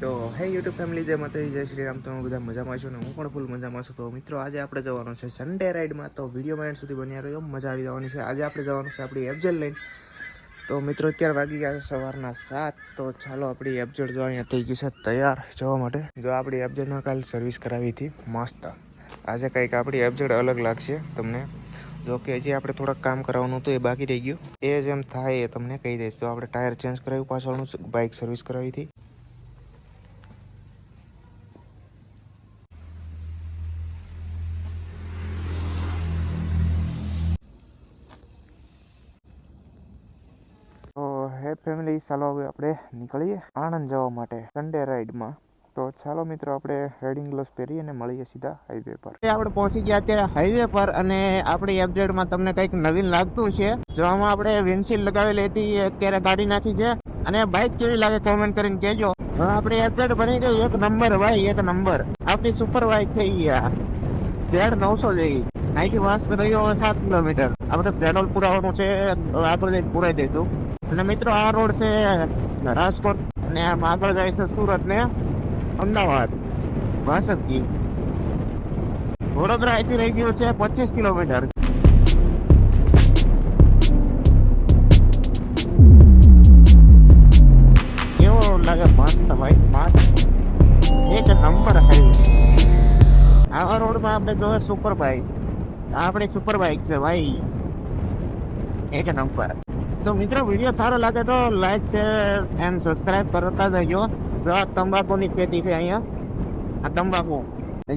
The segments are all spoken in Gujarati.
તો હે યુટ્યુબ ફેમિલી જય માતાજી, જય શ્રી રામ. તમે બધા મજામાં છો ને? હું પણ ફૂલ મજામાં છું. તો મિત્રો, આજે આપણે જવાનું છે સન્ડે રાઈડમાં તો વિડીયોમાં એન્ડ સુધી બન્યા રહ્યો મજા આવી જવાની છે. આજે આપણે જવાનું છે આપણી એફજેડ લઈને તો મિત્રો, અત્યારે વાગી ગયા છે સવારના સાત. તો ચાલો, આપણી એફજેડ જો અહીંયા થઈ ગઈ છે તૈયાર જવા માટે. જો આપણી એફજેડમાં કાલ સર્વિસ કરાવી હતી. મસ્ત. આજે કંઈક આપણી એફજેડ અલગ લાગશે તમને. જો કે હજી આપણે થોડાક કામ કરાવવાનું હતું, એ બાકી રહી ગયું. એ જેમ થાય એ તમને કહી દઈશ. તો આપણે ટાયર ચેન્જ કરાવ્યું, પાછળનું બાઇક સર્વિસ કરાવી હતી તો હે ફેમિલી ચાલો હવે આપણે નીકળીએ આણંદ જવા માટે સન્ડે રાઈડમાં તો ચાલો મિત્રો, આપણે રાઇડિંગ ગ્લોવ્સ પહેરી અને મળીએ સીધા હાઈવે પર. આપણે પહોંચી ગયા અત્યારે હાઈવે પર અને આપણી અપડેટમાં તમને કંઈક નવીન લાગતું છે. જો આમાં આપણે વિન્ડશીલ્ડ લગાવેલી હતી અત્યારે કાઢી નાખી છે. અને બાઇક કેવી લાગે કોમેન્ટ કરીને કહેજો. આપણે આપણી એપજેડ બની ગઈ, એક નંબર ભાઈ, એક નંબર આપણી સુપર બાઇક થઈ ગયા. ઝેડ નવસો જેવી. અહીંથી વાસ રહ્યો સાત કિલોમીટર. આપણે પેટ્રોલ પુરાવાનું છે આપણે પુરાઈ દઈશું અને મિત્રો, આ રોડ છે રાજકોટ અને આમ આગળ જાય છે સુરત ને અમદાવાદ. વાસદગી વડોદરા અહીંથી રહી ગયો છે પચીસ કિલોમીટર. કેવો લાગે મસ્ત ભાઈ, મસ્ત. એક નંબર હાઈવે આવા રોડમાં આપણે જોવે સુપર બાઇક આપણી સુપર બાઇક છે ભાઈ. એક નંબર. તો મિત્રો વીડિયો સારો લાગે તો લાઈક શેર એન્ડ સબસ્ક્રાઇબ કરતા જજો તો આ તંબાકુની ખેતી છે અહીંયા, આ તંબાકુ.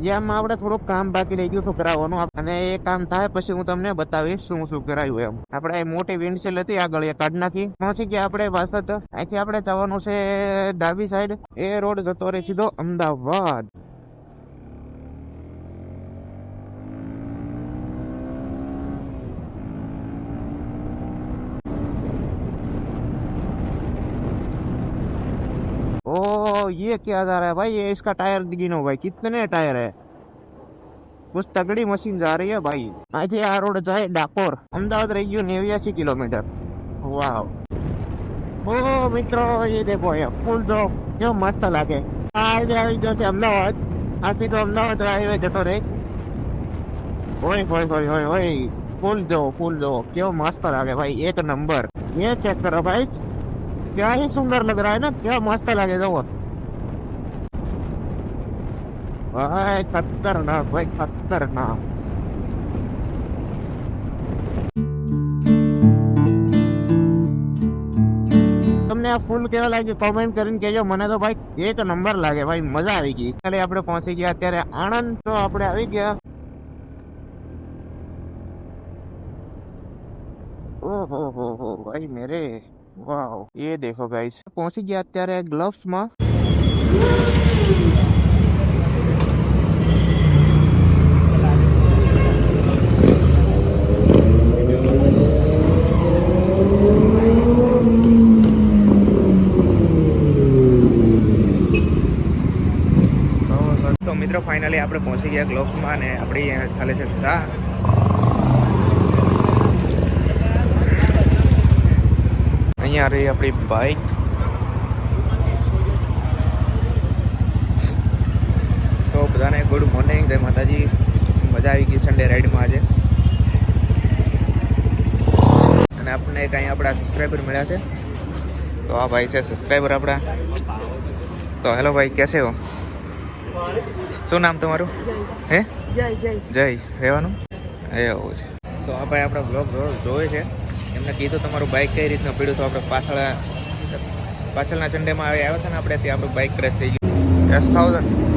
જેમાં આપણે થોડુંક કામ બાકી રહી ગયું કરાવવાનું અને એ કામ થાય પછી હું તમને બતાવીશ શું શું કરાયું એમ. આપણે મોટી વિન્ડશીલ હતી, આગળ એ કાઢ નાખી. પહોંચી ગયા આપણે વાસદ અહીંથી આપણે જવાનું છે ડાબી સાઈડ એ રોડ જતો રહે સીધો અમદાવાદ. ये क्या जा रहा है भाई ये इसका टायर गिनो भाई कितने टायर है कुछ तगड़ी मशीन जा रही है भाई અહીંથી આ રોડ જાય ડાકોર અમદાવાદ રહી ગયું નેવ્યાસી કિલોમીટર વાવ ઓ મિત્રો એ દેખો ये ફૂલ જો કેવો મસ્ત લાગે આ હાઈવે આવી જશે અમદાવાદ આ સીધો અમદાવાદ હાઈવે જતો રહે ઓય ઓય ઓય ઓય ઓય ફૂલ જો ફૂલ જો કેવો મસ્ત લાગે ભાઈ એક નંબર ये चेक करो भाई क्या ही सुंदर लग रहा है ना क्या मस्त लगे दो ભાઈ ખતરનાક ભાઈ ખતરનાક તમને આ ફૂલ કેવા લાગ્યું કોમેન્ટ કરીને કેજો મને તો ભાઈ એક નંબર લાગે ભાઈ મજા આવી ગઈ ખાલી આપણે પહોંચી ગયા અત્યારે આણંદ તો આપણે આવી ગયા ઓહો હો હો ભાઈ મેરે વાવ એ દેખો ગાઈસ પહોંચી ગયા અત્યારે ગ્લવ્સમાં ફાઇનલી આપણે પહોંચી ગયા ગ્લોવ્સમાં અને આપણી ચાલે છે ચા. અહીંયા રહી આપણી બાઇક તો બધાને ગુડ મોર્નિંગ જય માતાજી. મજા આવી ગઈ સન્ડે રાઈડમાં આજે. અને આપણને કંઈ આપણા સબસ્ક્રાઈબર મળ્યા છે? તો આ ભાઈ છે સબસ્ક્રાઈબર આપણા. તો હેલો ભાઈ, કેસે હો? શું નામ તમારું? હે? જય જય. જય. રહેવાનું? એવું છે. તો આ ભાઈ આપણા બ્લોગ જોવે છે. એમને કીધું તમારું બાઇક કઈ રીતનું પીડ્યું તો આપણે પાછળ પાછળના ચંડેમાં આવી આવ્યા હતા ને આપણે ત્યાં આપણું બાઇક ક્રેશ થઈ ગયું. દસ થાઉઝન્ડ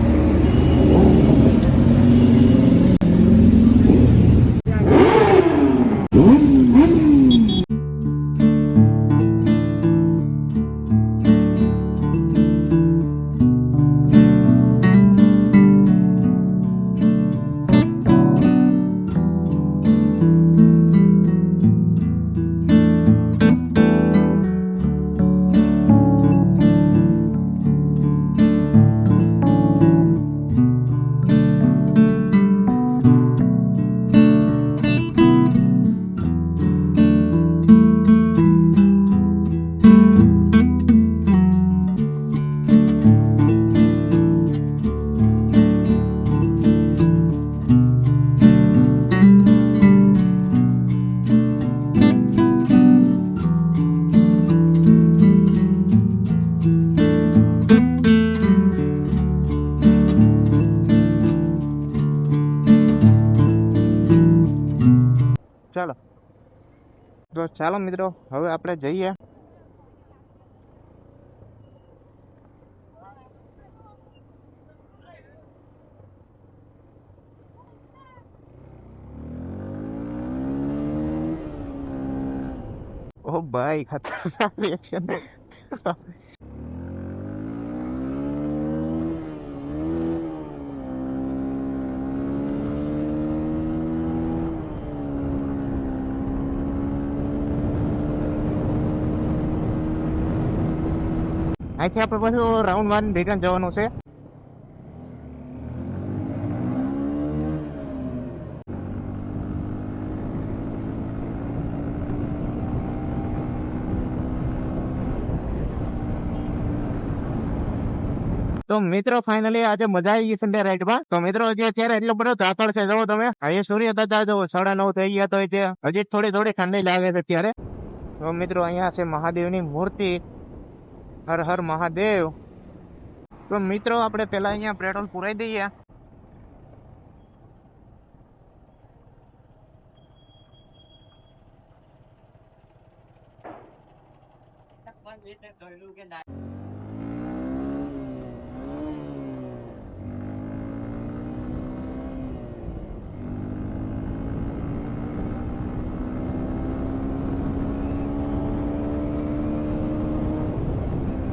તો ચાલો મિત્રો હવે આપણે જઈએ. ઓ ભાઈ ખતરનાક રિએક્શન અહીંથી આપણે પાછું રાઉન્ડ વન રિટર્ન જવાનું છે તો મિત્રો ફાઇનલી આજે મજા આવી ગઈ સન્ડે રાઈડમાં તો મિત્રો, હજી અત્યારે એટલો બધો તાકડ છે. જુઓ તમે. હવે સૂર્ય દાદા જો સાડા નવ થઈ ગયા તો જે હજી થોડી થોડી ઠંડી લાગે છે અત્યારે. તો મિત્રો, અહીંયા છે મહાદેવની મૂર્તિ. હર હર મહાદેવ. તો મિત્રો આપણે પેલા અહીંયા પેટ્રોલ પુરાઈ દઈએ.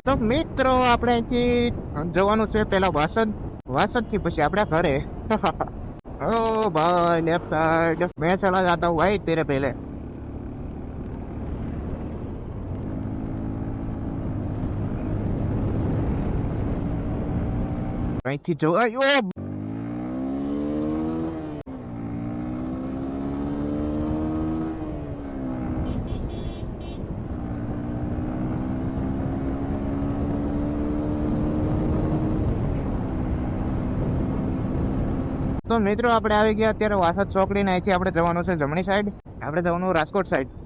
તો મિત્રો, આપણે અહીંથી જવાનું છે પેલા વાસદ. વાસદથી પછી આપણા ઘરે. ઓ ભાઈ લેફ્ટ સાઈડ મેં ચલા જાતા હું, ભાઈ, તેરે પહેલે. અહીંથી જોવા તો મિત્રો, આપણે આવી ગયા અત્યારે વાસદ ચોકડી ને અહીંથી આપણે જવાનું છે જમણી સાઈડ આપણે જવાનું રાજકોટ સાઈડ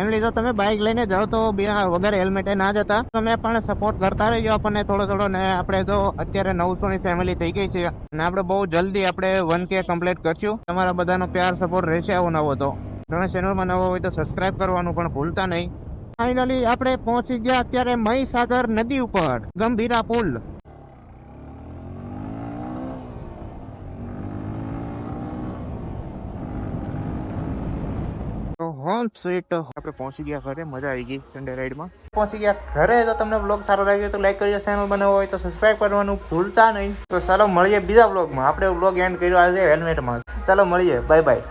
ફેમિલી જો તમે બાઇક લઈને જાઓ તો વગર હેલ્મેટે ના જતા. તમે પણ સપોર્ટ કરતા રહેજો આપણને થોડો થોડો. ને આપણે તો અત્યારે નવસો ની ફેમિલી થઈ ગઈ છે. અને આપણે બહુ જલ્દી આપણે વન કે કમ્પ્લીટ કરશું. તમારા બધાનો પ્યાર સપોર્ટ રહેશે આવો નવો તો. તમે ચેનલમાં નવો હોય તો સબસ્ક્રાઇબ કરવાનું પણ ભૂલતા નહીં. ફાઇનલી આપણે પહોંચી ગયા અત્યારે મહીસાગર નદી ઉપર. ગંભીરા પુલ. સ્વીટ આપણે પહોંચી ગયા ઘરે, મજા આવી ગઈ સન્ડે રાઈડમાં પહોંચી ગયા ઘરે તો તમને બ્લોગ સારો લાગ્યો તો લાઈક કરજો ચેનલ બનાવો હોય તો સબસ્ક્રાઈબ કરવાનું ભૂલતા નહીં. તો ચાલો મળીએ બીજા બ્લોગમાં આપણે બ્લોગ એન્ડ કર્યો આજે હેલ્મેટમાં ચાલો મળીએ. Bye bye